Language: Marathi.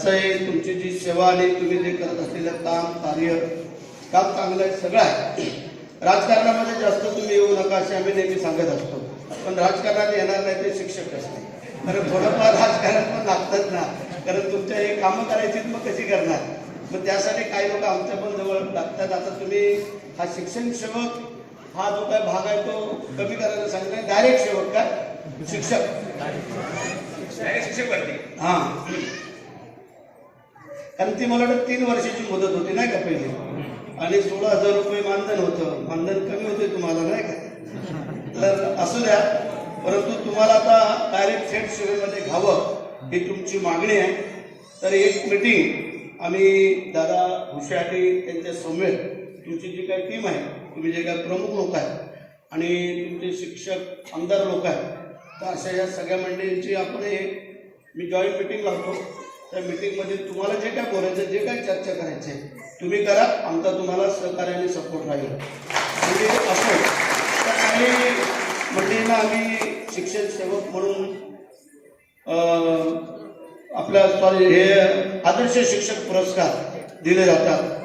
आजचं हे तुमची जी सेवा आणि तुम्ही जे करत असलेलं काम कार्य काम चांगलं आहे सगळं आहे. राजकारणामध्ये जास्त तुम्ही येऊ नका असे आम्ही नेहमी सांगत असतो. पण राजकारणात येणार नाही ते शिक्षक असते कारण थोडंफार राजकारण पण लागतात ना. कारण तुमच्या हे कामं करायची मग कशी करणार? मग त्यासाठी काही लोक आमच्या पण जवळ लागतात. आता तुम्ही हा शिक्षण सेवक हा जो काय भाग आहे तो कमी करायला सांगितलं डायरेक्ट सेवक काय शिक्षक. हा. कारण ती मला वाटतं तीन वर्षाची मुदत होती नाही का पहिली? आणि सोळा हजार रुपये मानधन होतं. मानधन कमी होते तुम्हाला नाही का? तर असू द्या. परंतु तुम्हाला आता डायरेक्ट थेट सेवेमध्ये घ्यावं ही तुमची मागणी आहे. तर एक मिटिंग आम्ही दादा हुशाटी त्यांच्या सौम्य तुमची जी काही टीम आहे तुम्ही जे काही प्रमुख लोक आहेत आणि तुमचे शिक्षक आमदार लोक आहेत तर अशा या सगळ्या मंडळींची आपण एक मी जॉईंट मिटिंग लावतो. त्या मिटिंगमध्ये तुम्हाला जे काय बोलायचं जे काय चर्चा करायची तुम्ही करा. आमचा तुम्हाला सहकार्याने सपोर्ट राहील. म्हणजे असो. तर काही मंडळींना आम्ही शिक्षण सेवक म्हणून आपल्या सॉरी हे आदर्श शिक्षक पुरस्कार दिले जातात.